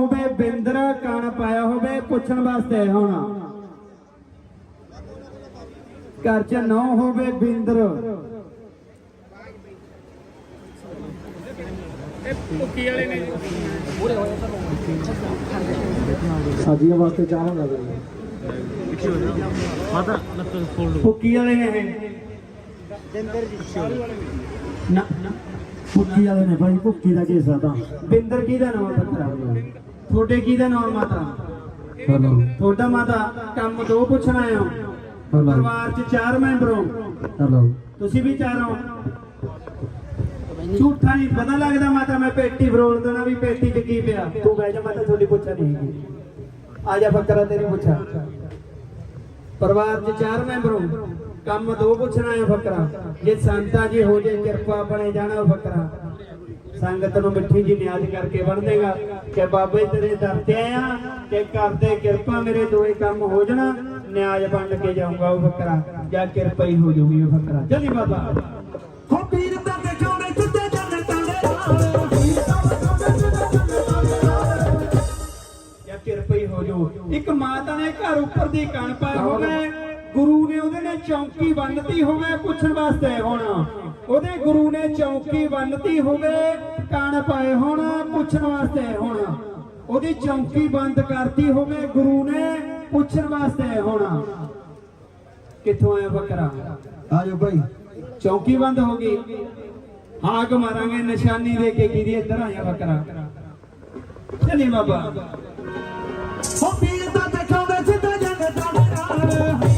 ਹੋਵੇ ਬਿੰਦਰ ਕਣ ਪਾਇਆ ਹੋਵੇ ਪੁੱਛਣ ਵਾਸਤੇ ਹੋਣਾ। ਘਰ ਚ ਨੌ ਹੋਵੇ ਬਿੰਦਰ। ਸਾਡੀਆਂ ਵਾਸਤੇ ਚਾਹਾਂ ਰਹੀ ਮਾਤਾ ਭੁੱਕੀ ਵਾਲੇ ਨੇ ਇਹ। ਨਾ ਨਾ। ਭੁੱਕੀ ਵਾਲੇ ਨੇ ਭਾਈ ਭੁੱਕੀ ਦਾ ਕੇਸ ਆ ਤਾਂ। ਬਿੰਦਰ ਕਿਹਦਾ ਨਾਮ ਪੱਤਰਾ? ਤੁਹਾਡੇ ਕਿਹਦਾ ਨਾਮ ਮਾਤਾ? ਹਲੋ। ਤੁਹਾਡਾ ਮਾਤਾ ਕੰਮ ਦੋ ਪੁੱਛਣ ਆਏ ਹੋ। ਹਲੋ। ਪਰਿਵਾਰ ਚ ਚਾਰ ਮੈਂਬਰ ਹੋ। ਹਲੋ। ਤੁਸੀਂ ਵੀ ਚਾਰ ਹੋ। ਝੂਠਾ ਨਹੀਂ ਪਤਾ ਲੱਗਦਾ ਮਾਤਾ ਮੈਂ ਪੇਟੀ ਫਰੋਲ ਦੇਣਾ ਵੀ ਪੇਟੀ ਚ ਕੀ ਪਿਆ। ਤੂੰ ਬਹਿ ਜਾ ਮਾਤਾ ਤੁਹਾਡੀ ਪੁੱਛਾ ਨਹੀਂ ਆ ਜਾ ਬੱਕਰਾ ਤੇਰੀ ਪੁੱਛਾ। ਪਰਿਵਾਰ ਚ ਚਾਰ ਮੈਂਬਰ ਹੋ। ਕੰਮ ਦੋ ਪੁੱਛਣਾ ਹੈ ਫਕਰਾ। ਜੇ ਸੰਤਾ ਜੀ ਹੋ ਜੇ ਕਿਰਪਾ ਬਣੇ ਜਾਣਾ ਫਕਰਾ। ਸੰਗਤ ਨੂੰ ਮਿੱਠੀ ਜੀ ਨਿਆਜ਼ ਕਰਕੇ ਦੇਗਾ ਕਿ ਬਾਬੇ ਤੇਰੇ ਦਰ ਤੇ ਆਇਆ ਕਿ ਕਰਦੇ ਕਿਰਪਾ ਮੇਰੇ ਦੋਏ ਕੰਮ ਹੋ ਜਾਣਾ ਨਿਆਜ਼ ਬਣ ਕੇ ਜਾਊਂਗਾ ਉਹ ਫਕਰਾ ਜਾਂ ਕਿਰਪਾ ਹੀ ਹੋ ਜਾਊਗੀ ਉਹ ਫਕਰਾ। ਚੱਲੀ ਬਾਬਾ। ਹੋ ਪੀਰ ਤਾਂ ਦਿਖਾਉਂਦੇ ਦੇ ਤਾਂ ਦੇ ਕਿਰਪਾ ਹੀ ਹੋ ਇੱਕ ਮਾਤਾ ਨੇ ਘਰ ਉੱਪਰ ਦੀ ਕਣ ਪਾਈ ਹੋਵੇ ਗੁਰੂ ਨੇ ਉਹਦੇ ਨੇ ਚੌਂਕੀ ਬੰਨਤੀ ਹੋਵੇ ਪੁੱਛਣ ਵਾਸਤੇ ਹੁਣ। ਉਹਦੇ ਗੁਰੂ ਨੇ ਚੌਂਕੀ ਬੰਨਤੀ ਹੋਵੇ ਕਣ ਪਾਏ ਹੁਣ ਪੁੱਛਣ ਵਾਸਤੇ ਹੁਣ। ਉਹਦੀ ਚੌਂਕੀ ਬੰਦ ਕਰਤੀ ਹੋਵੇ ਗੁਰੂ ਨੇ ਪੁੱਛਣ ਵਾਸਤੇ ਹੁਣ। ਕਿੱਥੋਂ ਆਇਆ ਬੱਕਰਾ? ਆਜੋ ਭਾਈ। ਚੌਂਕੀ ਬੰਦ ਹੋ ਗਈ। ਹਾਕ ਮਾਰਾਂਗੇ ਨਿਸ਼ਾਨੀ ਦੇ ਕੇ ਕਿਹਦੀ ਇੱਧਰ ਆਇਆ ਬੱਕਰਾ? ਚੱਲੀ ਬਾਬਾ। ਹੋ ਪੀਰ ਤਾਂ ਦਿਖਾਉਂਦੇ ਸਿੱਧਾ ਜੰਨਤਾਂ ਦੇ ਨਾਲ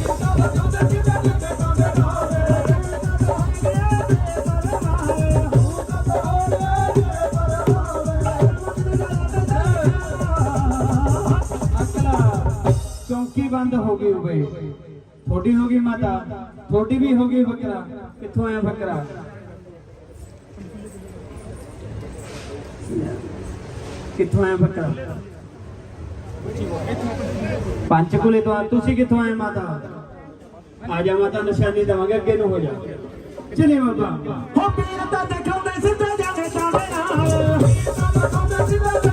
ਬੰਦ ਹੋ ਗਈ ਹੋਵੇ ਥੋੜੀ ਹੋ ਗਈ ਮਾਤਾ ਥੋੜੀ ਵੀ ਹੋ ਗਈ ਬੱਕਰਾ ਕਿੱਥੋਂ ਆਇਆ ਬੱਕਰਾ ਕਿੱਥੋਂ ਆਇਆ ਬੱਕਰਾ ਪੰਚਕੂਲੇ ਤੋਂ ਆ ਤੁਸੀਂ ਕਿੱਥੋਂ ਆਏ ਮਾਤਾ ਆ ਜਾ ਮਾਤਾ ਨਿਸ਼ਾਨੀ ਦਵਾਂਗੇ ਅੱਗੇ ਨੂੰ ਹੋ ਜਾ ਚਲੇ ਬਾਬਾ ਹੋ ਪੀਰ ਤਾਂ ਦਿਖਾਉਂਦੇ ਸਿੱਧਾ ਜੰਨਤਾਂ ਦੇ ਨਾਲ ਪੀਰ ਤਾਂ ਦਿਖਾਉਂਦੇ ਸਿੱਧਾ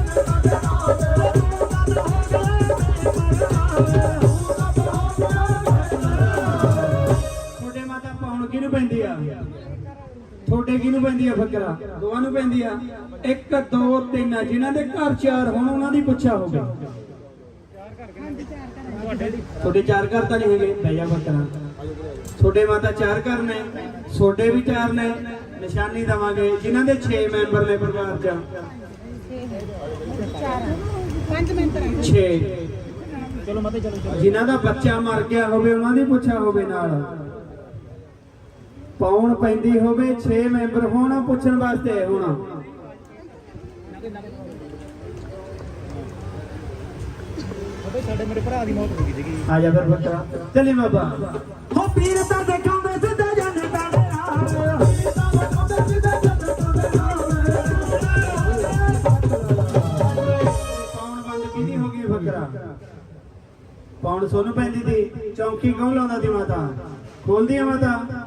ਤੁਹਾਡੇ ਕਿਹਨੂੰ ਪੈਂਦੀ ਆ ਫਕਰਾ? ਦੋਵਾਂ ਨੂੰ ਪੈਂਦੀ ਆ 1 2 3 ਜਿਨ੍ਹਾਂ ਦੇ ਘਰ ਚਾਰ ਹੋਣ, ਉਹਨਾਂ ਦੀ ਪੁੱਛਾ ਹੋਵੇ। ਤੁਹਾਡੇ ਚਾਰ ਘਰ ਤਾਂ ਨਹੀਂ ਹੈਗੇ? ਬਹਿ ਜਾ ਫਕਰਾ। ਤੁਹਾਡੇ ਮਾਤਾ ਚਾਰ ਘਰ ਨੇ, ਤੁਹਾਡੇ ਵੀ ਚਾਰ ਨੇ। ਨਿਸ਼ਾਨੀ ਦਵਾਂਗੇ। ਜਿਨ੍ਹਾਂ ਦੇ 6 ਮੈਂਬਰ ਨੇ ਪਰਿਵਾਰ ਚ। ਪੰਜ ਮਿੰਟ 6 ਚਲੋ ਮਾਤਾ ਚਲੋ ਜਿਨ੍ਹਾਂ ਦਾ ਬੱਚਾ ਮਰ ਗਿਆ ਹੋਵੇ, ਉਹਨਾਂ ਦੀ ਪੁੱਛਾ ਹੋਵੇ ਨਾਲ। ਪਾਉਣ ਪੈਂਦੀ ਹੋਵੇ 6 ਮੈਂਬਰ ਹੋਣ ਪੁੱਛਣ ਵਾਸਤੇ ਹੋਣਾ। ਮਾਤਾ ਸਾਡੇ ਮੇਰੇ ਭਰਾ ਦੀ ਮੌਤ ਹੋ ਗਈ ਸੀਗੀ। ਆ ਜਾ ਫਿਰ ਚੱਲੀ ਬਾਬਾ। ਹੋ ਪੀਰ ਤਾਂ ਦਿਖਾਉਂਦੇ ਸਿੱਧਾ ਜੰਨਤਾਂ ਦੇ ਨਾਲ ਪੀਰ ਤਾਂ ਦਿਖਾਉਂਦੇ ਸਿੱਧਾ ਜੰਨਤਾਂ ਦੇ ਨਾਲ ਪਾਉਣ ਬੰਦ ਕਿਹਦੀ ਹੋ ਗਈ ਬੱਕਰਾ? ਪਾਉਣ ਸੋਨੂੰ ਪੈਂਦੀ ਸੀ ਚੌਂਕੀ ਕੌਣ ਲਾਉਂਦਾ ਸੀ ਮਾਤਾ? ਖੋਲਦੀ ਆ ਮਾਤਾ?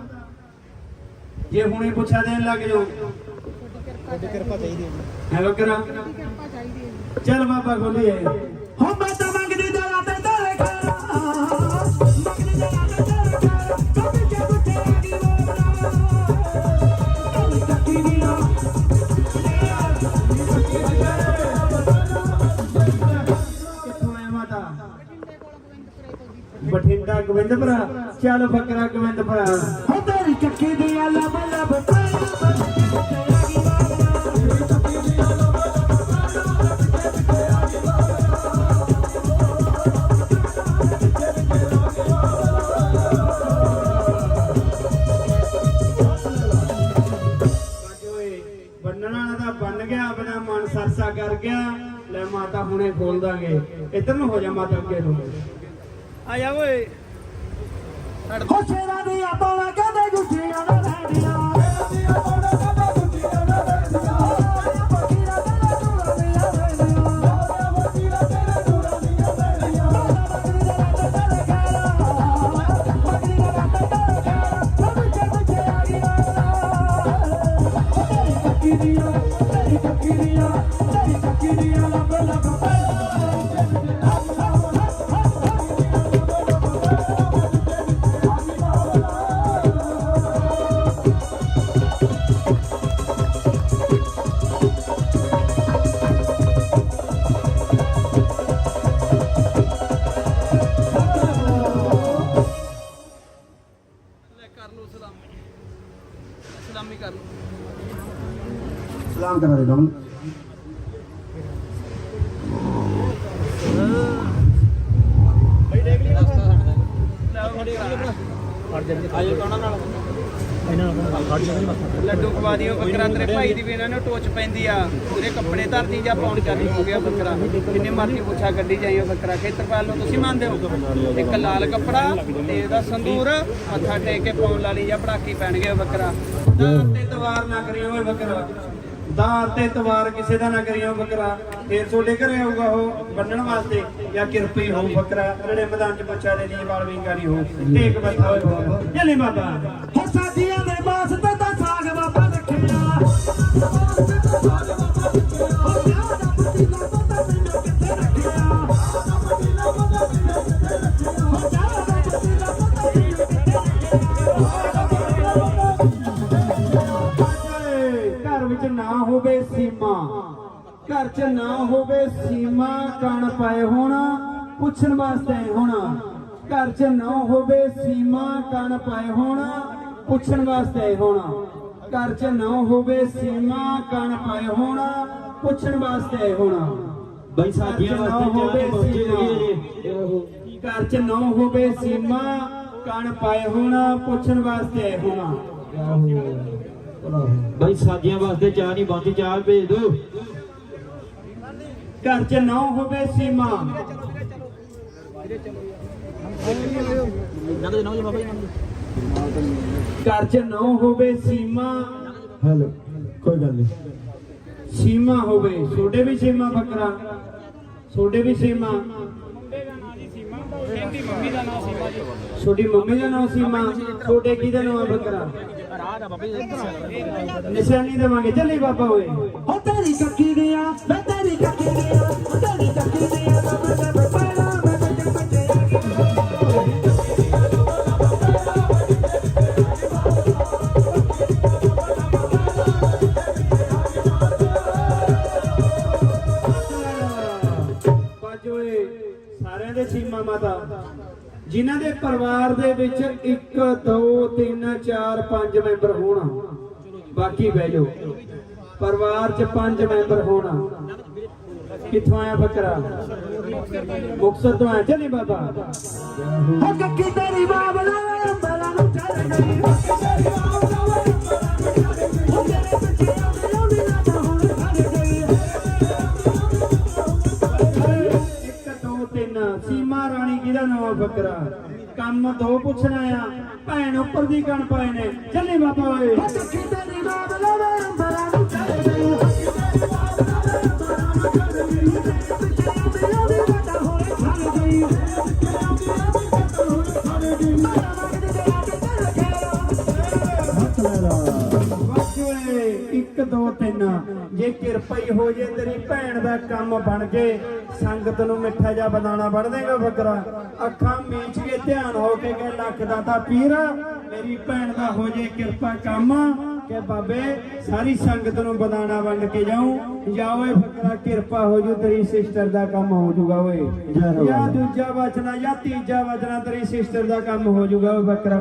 ਜੇ ਹੁਣੇ ਪੁੱਛਾ ਦੇਣ ਲੱਗ ਜਾਓ। ਤੁਹਾਡੀ ਕਿਰਪਾ ਚਾਹੀਦੀ ਹੈ ਜੀ। ਹੈ ਬੱਕਰਾ ਕਿਰਪਾ ਚਾਹੀਦੀ ਹੈ ਚੱਲ ਬਾਬਾ ਖੋਲੀਏ। ਹੋ ਮੈਂ ਤਾਂ ਮੰਗਦੀ ਦਰਾਂ ਤੇ ਤੇਰੇ ਖੜਾ ਮੰਗਦੀ ਦਰਾਂ ਤੇ ਤੇਰੇ ਖੜਾ ਕਦੇ ਕੇ ਬੁੱਢੇ ਕੱਟੀ ਦੀਆਂ ਕਿੱਥੋਂ ਆਇਆ ਮਾਤਾ? ਬਠਿੰਡਾ ਗੋਬਿੰਦਪੁਰਾ। ਚੱਲ ਬੱਕਰਾ ਗੋਬਿੰਦਪੁਰਾ। ਚੱਕੀ ਦੀਆਂ ਲੱਭ ਲੱਭ ਤਾਂ ਬੰਨ ਗਿਆ ਆਪਣਾ ਮਨ ਸਰਸਾ ਕਰ ਗਿਆ ਲੈ ਮਾਤਾ ਹੁਣੇ ਖੋਲ ਦਾਂਗੇ ਇੱਧਰ ਨੂੰ ਹੋ ਜਾ ਮਾਤਾ ਅੱਗੇ ਨੂੰ ਆ ਜਾ ਓਏ ਸ਼ੇਰਾਂ ਦੀਆਂ ਬਾਲਾਂ ਕਦੇ ਗੁੱਠੀਆਂ ਨਾ ਲੈਣੀਆਂ ਤੇਰੇ ਦੂਰਾਂ ਦੀਆਂ ਤੇਰੇ ਦੂਰਾਂ ਦੀਆਂ ਲੈਣੀਆਂ ਬੱਕਰੀ ਕੰਮ ਹੀ ਕਰ ਸਲਾਮ ਤੇ ਮੇਰੇ ਨਾਲ ਬਈ ਦੇਖ ਲਈ ਰਸਤਾ ਸਾਡਾ ਲੈ ਉਹ ਖੜੀ ਆ ਜਾ ਨਾਲ ਲੱਡੂ ਖਵਾ ਦਿਓ ਬੱਕਰਾ ਤੇਰੇ ਭਾਈ ਦੀ ਵੀ ਇਹਨਾਂ ਨੂੰ ਟੋਚ ਪੈਂਦੀ ਆ ਉਹਦੇ ਕੱਪੜੇ ਧਰਦੀ ਜਾਂ ਪਾਉਣ ਚਾਲੂ ਹੋ ਗਿਆ ਬੱਕਰਾ। ਜਿੰਨੇ ਮਰਜ਼ੀ ਪੁੱਛਾ ਗੱਡੀ ਜਾਈਓ ਬੱਕਰਾ ਖੇਤਰਪਾਲ ਨੂੰ ਤੁਸੀਂ ਮੰਨਦੇ ਹੋ? ਇੱਕ ਲਾਲ ਕੱਪੜਾ ਤੇ ਇਹਦਾ ਸੰਦੂਰ ਮੱਥਾ ਟੇਕ ਕੇ ਪਾਉਣ ਵਾਲੀ ਜਾਂ ਪੜਾਕੀ ਪੈਣਗੇ ਉਹ ਬੱਕਰਾ। ਦਾਰ ਤੇ ਤਵਾਰ ਨਾ ਕਰਿਓ ਓਏ ਬੱਕਰਾ। ਦਾਰ ਤੇ ਤਵਾਰ ਕਿਸੇ ਦਾ ਨਾ ਕਰਿਓ ਬੱਕਰਾ। ਫੇਰ ਤੁਹਾਡੇ ਘਰੇ ਆਊਗਾ ਉਹ ਬੰਨਣ ਵਾਸਤੇ ਜਾਂ ਕਿਰਪੀ ਹੋਊ ਬੱਕਰਾ। ਜਿਹੜੇ ਮੈਦਾਨ ਚ ਬੱਚਾ ਦੇ ਲਈ ਵਾਲ ਵਿੰਗਾਰੀ ਹੋ ਟੇਕ ਬੱਥਾ ਹੋਏ ਬੱਕਰਾ ਚੱਲੇ ਬਾਬਾ। ਹੋ ਸਾਡੀਆਂ ਦੇ ਤਾਂ ਸਾਗ ਬਾਬਾ ਰੱਖਿਆ। ਘਰ ਵਿੱਚ ਨਾ ਹੋਵੇ ਸੀਮਾ। ਘਰ 'ਚ ਨਾ ਹੋਵੇ ਸੀਮਾ, ਕਣ ਪਾਏ ਹੋਣਾ, ਪੁੱਛਣ ਵਾਸਤੇ ਹੋਣਾ। ਘਰ 'ਚ ਨਾ ਹੋਵੇ ਸੀਮਾ, ਕਣ ਪਾਏ ਹੋਣਾ ਪੁੱਛਣ ਵਾਸਤੇ ਹੋਣਾ। ਘਰ 'ਚ ਨਾ ਹੋਵੇ ਸੀਮਾ ਕਣ ਪਾਏ ਹੋਣਾ ਪੁੱਛਣ ਵਾਸਤੇ ਹੋਣਾ। ਬਈ ਸਾਡੀਆਂ ਵਾਸਤੇ ਪਹੁੰਚੇ ਸੀਮਾ। ਘਰ 'ਚ ਨਾ ਹੋਵੇ ਸੀਮਾ ਕਣ ਪਾਏ ਹੋਣਾ ਪੁੱਛਣ ਵਾਸਤੇ ਹੋਣਾ। ਬਈ ਸਾਡੀਆਂ ਵਾਸਤੇ ਚਾਹ ਨਹੀਂ ਪਹੁੰਚੀ ਚਾਹ ਭੇਜ ਦੋ। ਘਰ 'ਚ ਨਾ ਹੋਵੇ ਸੀਮਾ। ਨੰਦ ਦੇ ਨਾਮ ਜੀ ਬਾਬਾ ਜੀ ਨੰਦ ਘਰ 'ਚ ਨਾ ਹੋਵੇ ਸੀਮਾ। ਹੈਲੋ ਕੋਈ ਗੱਲ ਨਹੀਂ। ਸੀਮਾ ਹੋਵੇ। ਛੋਡੇ ਵੀ ਸੀਮਾ ਬੱਕਰਾ। ਛੋਡੇ ਵੀ ਸੀਮਾ। ਛੋਡੀ ਮੰਮੀ ਦਾ ਨਾਮ ਸੀਮਾ ਛੋਡੇ ਕੀ ਨਾਮ ਬੱਕਰਾ? ਨਿਸ਼ਾਨੀ ਦੇਵਾਂਗੇ। ਚੱਲੀ ਬਾਬਾ ਓਏ। ਹੋ ਤੇਰੀ ਕੱਕੀ ਗਿਆ ਮੈਂ ਤੇਰੀ ਕੱਕੀ ਗਿਆ ਤੇਰੀ ਕੱਕੀ ਮਾਤਾ। ਜਿਨ੍ਹਾਂ ਦੇ ਪਰਿਵਾਰ ਦੇ ਵਿੱਚ 1 2 3 4 5 ਮੈਂਬਰ ਹੋਣ। ਬਾਕੀ ਬਹਿ ਜਾਓ। ਪਰਿਵਾਰ 'ਚ 5 ਮੈਂਬਰ ਹੋਣ। ਕਿੱਥੋਂ ਆਇਆ ਬੱਕਰਾ? ਮੁਕਤਸਰ ਤੋਂ ਆਇਆ ਚੱਲੀ ਬਾਬਾ। ਹੋ ਕੱਕੀ ਤੇਰੀ ਬਾਬਲਾ ਅੰਬਰਾਂ ਨੂੰ ਚੜ ਗਈ ਹੋ ਬਾਬਲਾ ਹੋ ਤੇਰੇ ਪਿੱਛੇ ਆਉਂਦੀ ਨਾ ਤਾਂ ਹੁਣ ਖੜ ਗਈ ਦੋ ਸੀਮਾ ਰਾਣੀ ਕਿਹਦਾ ਨਵਾਂ ਬੱਕਰਾ? ਕੰਮ ਦੋ ਪੁੱਛਣਾ ਆ ਭੈਣ ਉੱਪਰ ਦੀ ਕਣ ਪਾਏ ਨੇ। ਚੱਲੇ ਬਾਬਾ ਓਏ। ਹੋ ਕੱਕੀ ਤੇਰੀ ਬਾਬਲਾ ਅੰਬਰਾਂ ਨੂੰ ਚੜ ਗਈ ਹੋ ਕੱਕੀ ਤੇਰੀ ਬਾਬਲਾ ਅੰਬਰਾਂ ਨੂੰ ਚੜ ਗਈ ਤੇਰੇ ਪਿੱਛੇ ਆਉਂਦੀ ਆਉਂਦੀ ਨਾ ਤਾਂ ਹੁਣ ਖੜ ਗਈ ਤੇਰੇ ਪਿੱਛੇ ਆਉਂਦੀ ਆਉਂਦੀ ਨਾ ਤਾਂ ਹੁਣ ਖੜ ਗਈ ਮਾਰਾ ਮੰਗਦੇ ਤੇ ਆ ਕੇ ਤੇਰੇ ਖੇੜਾ ਹੱਥ ਲੈ ਲਾ ਵਾਜੋਏ 1 2 3 ਜੇ ਕਿਰਪਾ ਹੀ ਹੋ ਜੇ, ਤੇਰੀ ਭੈਣ ਦਾ ਕੰਮ ਬਣ ਜੇ। ਸੰਗਤ ਨੂੰ ਮਿੱਠਾ ਜਿਹਾ ਬਨਾਣਾ ਬਣ ਦੇਗਾ ਬੱਕਰਾ। ਅੱਖਾਂ ਮੀਚ ਕੇ ਧਿਆਨ ਹੋ ਕੇ ਕਹੇ ਲੱਖ ਦਾਤਾ ਪੀਰ ਮੇਰੀ ਭੈਣ ਦਾ ਹੋ ਜੇ ਕਿਰਪਾ ਕੰਮ ਕਿ ਬਾਬੇ ਸਾਰੀ ਸੰਗਤ ਨੂੰ ਬਨਾਣਾ ਵੰਡ ਕੇ ਜਾਉਂ ਜਾ ਓਏ ਬੱਕਰਾ ਕਿਰਪਾ ਹੋ ਜੂ ਤੇਰੀ ਸਿਸਟਰ ਦਾ ਕੰਮ ਹੋ ਜੂਗਾ ਓਏ। ਜੈ। ਦੂਜਾ ਵਚਨਾ ਜਾਂ ਤੀਜਾ ਵਚਨਾ ਤੇਰੀ ਸਿਸਟਰ ਦਾ ਕੰਮ ਹੋ ਜੂਗਾ ਓਏ ਬੱਕਰਾ।